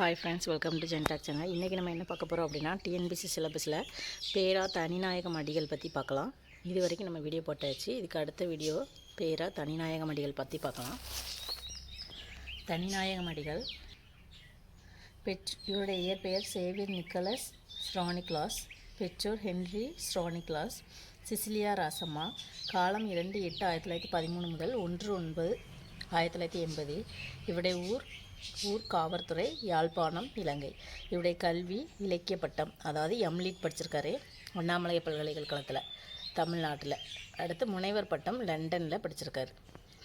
Hi friends welcome to Gentalk channel இன்றைக்கி நம்ம என்ன பார்க்க போகிறோம் அப்படின்னா டிஎன்பிசி சிலபஸில் பேரா தனிநாயகம் அடிகள் பற்றி பார்க்கலாம். இது வரைக்கும் நம்ம வீடியோ போட்டாச்சு. இதுக்கு அடுத்த வீடியோ பேரா தனிநாயகம் அடிகள் பற்றி பார்க்கலாம். தனிநாயகம் அடிகள். பெற் இவருடைய இயற்பெயர் சேவியர் நிக்கலஸ் ஸ்ரானிக்லாஸ் பெற்றோர் ஹென்ரி ஸ்ரானிக்லாஸ் சிசிலியா ராசம்மா. காலம் இரண்டு எட்டு ஆயிரத்தி தொள்ளாயிரத்தி பதிமூணு முதல் ஒன்று ஒன்பது ஆயிரத்தி தொள்ளாயிரத்தி எண்பது. இவருடைய ஊர் ஊர் காவற்துறை யாழ்ப்பாணம் இலங்கை. இவருடைய கல்வி இலக்கிய பட்டம் அதாவது எம்லிட் படிச்சிருக்காரு அண்ணாமலை பல்கலைக்கழகத்தில் தமிழ்நாட்டில். அடுத்து முனைவர் பட்டம் லண்டனில் படிச்சிருக்காரு.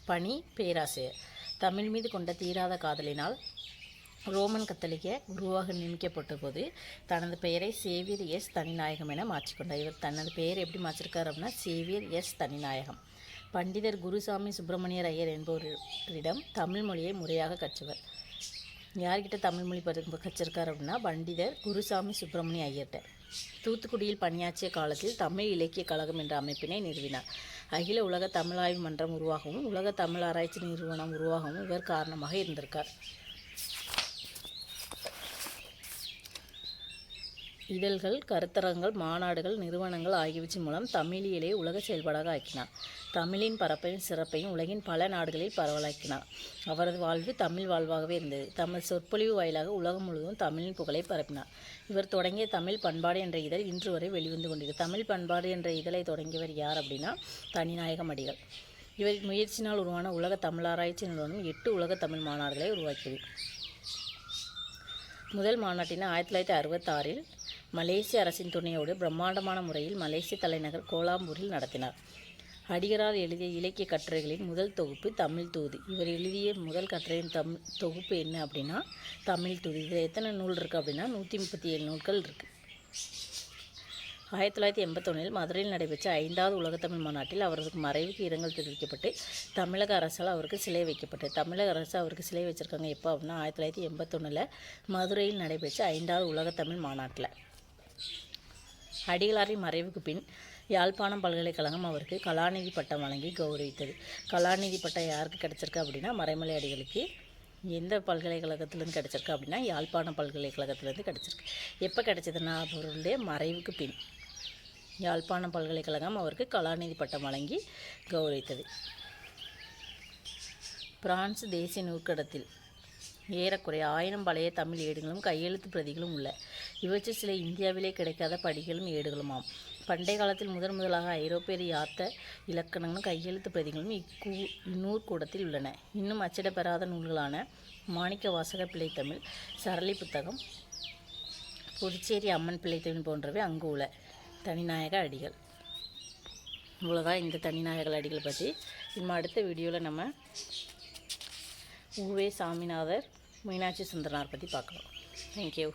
பணி பேராசிரியர். தமிழ் மீது கொண்ட தீராத காதலினால் ரோமன் கத்தலிக்க குருவாக நியமிக்கப்பட்ட போது தனது பெயரை சேவியர் எஸ் தனிநாயகம் என மாற்றிக்கொண்டார். இவர் தனது பெயர் எப்படி மாற்றிருக்கார் அப்படின்னா சேவியர் எஸ் தனிநாயகம். பண்டிதர் குருசாமி சுப்பிரமணியர் ஐயர் என்பவரிடம் தமிழ் மொழியை முறையாக கற்றவர். யார்கிட்ட தமிழ் மொழி பரி கற்றிருக்கார் அப்படின்னா பண்டிதர் குருசாமி சுப்பிரமணிய ஐயர்கிட்ட. தூத்துக்குடியில் பணியாற்றிய காலத்தில் தமிழ் இலக்கிய கழகம் என்ற அமைப்பினை நிறுவினார். அகில உலக தமிழாய்வு மன்றம் உருவாகவும் உலக தமிழ் ஆராய்ச்சி நிறுவனம் உருவாகவும் இவர் காரணமாக இருந்திருக்கார். இதழ்கள் கருத்தரங்கள் மாநாடுகள் நிறுவனங்கள் ஆகியவற்றின் மூலம் தமிழியலை உலக செயல்பாடாக ஆக்கினார். தமிழின் பரப்பையும் சிறப்பையும் உலகின் பல நாடுகளில் பரவலாக்கினார். அவரது வாழ்வு தமிழ் வாழ்வாகவே இருந்தது. தமிழ் சொற்பொழிவு வாயிலாக உலகம் முழுவதும் தமிழின் புகழை பரப்பினார். இவர் தொடங்கிய தமிழ் பண்பாடு என்ற இதழ் இன்று வரை வெளிவந்து கொண்டிருக்கு. தமிழ் பண்பாடு என்ற இதழை தொடங்கியவர் யார் அப்படின்னா தனிநாயகம் அடிகள். இவர் முயற்சியினால் உருவான உலக தமிழாராய்ச்சி நிறுவனம் எட்டு உலக தமிழ் மாநாடுகளை உருவாக்கியது. முதல் மாநாட்டினை ஆயிரத்தி தொள்ளாயிரத்தி அறுபத்தாறில் மலேசிய அரசின் துணையோடு பிரம்மாண்டமான முறையில் மலேசிய தலைநகர் கோலாம்பூரில் நடத்தினார். அடிகரார் எழுதிய இலக்கிய கட்டுரைகளின் முதல் தொகுப்பு தமிழ் தூது. இவர் எழுதிய முதல் கட்டுரையின் தம் தொகுப்பு என்ன அப்படின்னா தமிழ் தூது. இதில் எத்தனை நூல் இருக்குது அப்படின்னா நூற்றி முப்பத்தி ஏழு நூல்கள் இருக்குது ஆயிரத்தி தொள்ளாயிரத்தி எண்பத்தொன்னில் மதுரையில் நடைபெற்ற ஐந்தாவது உலகத்தமிழ் மாநாட்டில் அவருக்கு மறைவுக்கு இரங்கல் தெரிவிக்கப்பட்டு தமிழக அரசால் அவருக்கு சிலை வைக்கப்பட்டது. தமிழக அரசு அவருக்கு சிலை வச்சுருக்காங்க எப்போ அப்படின்னா ஆயிரத்தி தொள்ளாயிரத்தி எண்பத்தொன்னில் மதுரையில் நடைபெற்ற ஐந்தாவது உலகத்தமிழ் மாநாட்டில். அடிகளாரின் மறைவுக்கு பின் யாழ்ப்பாணம் பல்கலைக்கழகம் அவருக்கு கலாநிதி பட்டம் வழங்கி கௌரவித்தது. கலாநிதி பட்டம் யாருக்கு கிடச்சிருக்கு அப்படின்னா மறைமலை அடிகளுக்கு எந்த பல்கலைக்கழகத்துலேருந்து கிடச்சிருக்கு அப்படின்னா யாழ்ப்பாணம் பல்கலைக்கழகத்துலேருந்து கிடச்சிருக்கு. எப்போ கிடச்சதுன்னா அவருடைய மறைவுக்கு பின் யாழ்ப்பாணம் பல்கலைக்கழகம் அவருக்கு கலாநிதி பட்டம் வழங்கி கௌரவித்தது. பிரான்ஸ் தேசிய நூற்கடத்தில் ஏறக்குறைய ஆயிரம் பழைய தமிழ் ஏடுகளும் கையெழுத்து பிரதிகளும் உள்ள. இவற்றில் சில இந்தியாவிலே கிடைக்காத படிகளும் ஏடுகளுமாம். பண்டைய காலத்தில் முதன் முதலாக ஐரோப்பியர் யாத்த இலக்கணங்களும் கையெழுத்து பிரதிகளும் இக்கூ இந்நூற்கூடத்தில் உள்ளன. இன்னும் அச்சிடப்பெறாத நூல்களான மாணிக்க வாசக பிள்ளைத்தமிழ் சரளி புத்தகம் புதுச்சேரி அம்மன் பிள்ளைத்தமிழ் போன்றவை அங்கு உள்ள தனிநாயக அடிகள். இவ்வளோதான் இந்த தனிநாயக அடிகள் பற்றி இன்னும் அடுத்த வீடியோவில் நம்ம உவே சாமிநாதர் மீனாட்சி சுந்தரனார் பற்றி பார்க்கலாம். தேங்க்யூ